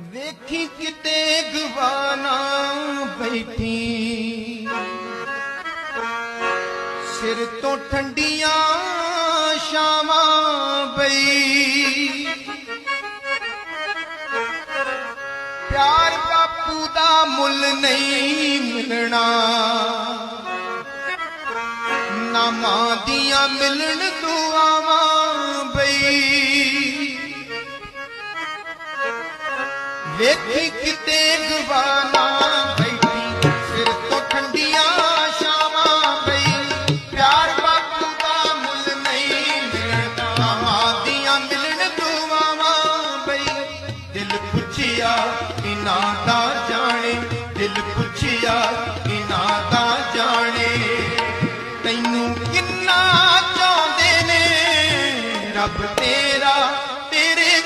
ਵੇਖੀ ਕਿਤੇ ਗਵਾਨਾ ਬੈਠੀ। ਸਿਰ ਤੋਂ ਠੰਡੀਆਂ ਸ਼ਾਮਾਂ ਬਈ ਪਿਆਰ ਬਾਪੂ ਦਾ ਮੁੱਲ ਨਹੀਂ ਮਿਲਣਾ। ਨਾ ਮਾਂ ਦੀਆਂ ਮਿਲਣ ਦੁਆਵਾਂ ਵੇਖੀ ਕਿਤੇ ਗਵਾਨਾ ਬੈਠੀ ਸਿਰ ਤੋਂ ਠੰਡੀਆਂ ਸ਼ਾਵਾਂ ਬਈ। ਪਿਆਰ ਬਾਪੂ ਦਾ ਮੁੱਲ ਨਹੀਂ ਮਿਲਦਾ ਮਾਦੀਆਂ ਮਿਲਣ ਦੁਆਵਾਂ ਬਈ। ਦਿਲ ਪੁੱਛਿਆ ਇਨਾ ਦਾ ਜਾਣੇ? ਦਿਲ ਪੁੱਛਿਆ ਇਨਾ ਦਾ ਜਾਣੇ? ਤੈਨੂੰ ਕਿੰਨਾ ਚਾਹੁੰਦੇ ਨੇ? ਰੱਬ ਤੇਰਾ ਤੇਰੇ